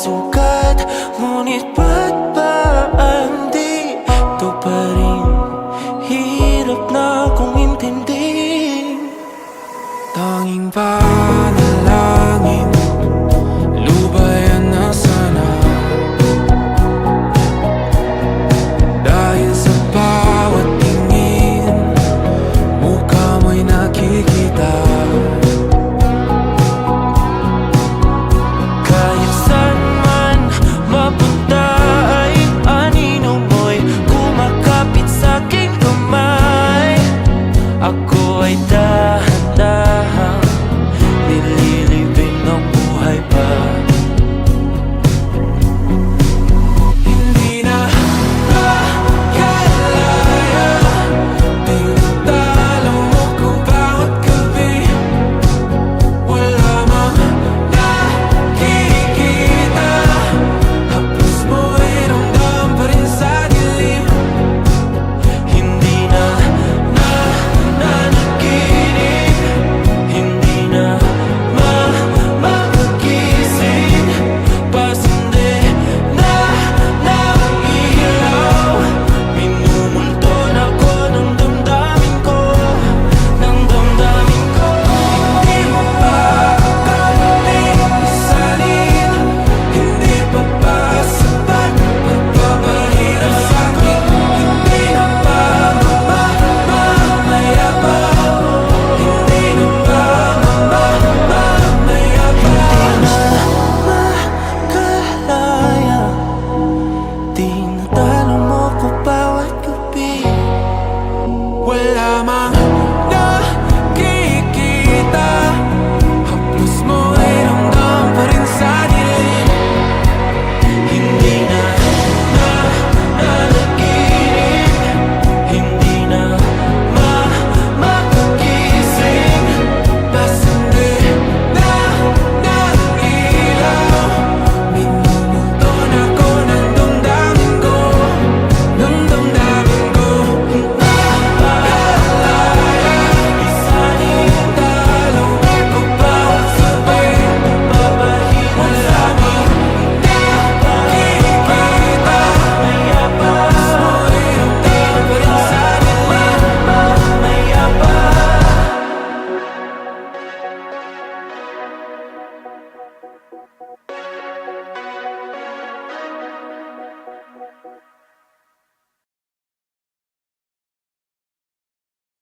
sukat Ngunit ba't ba andi Ito pa rin Hirap na kong intindi. Tanging ba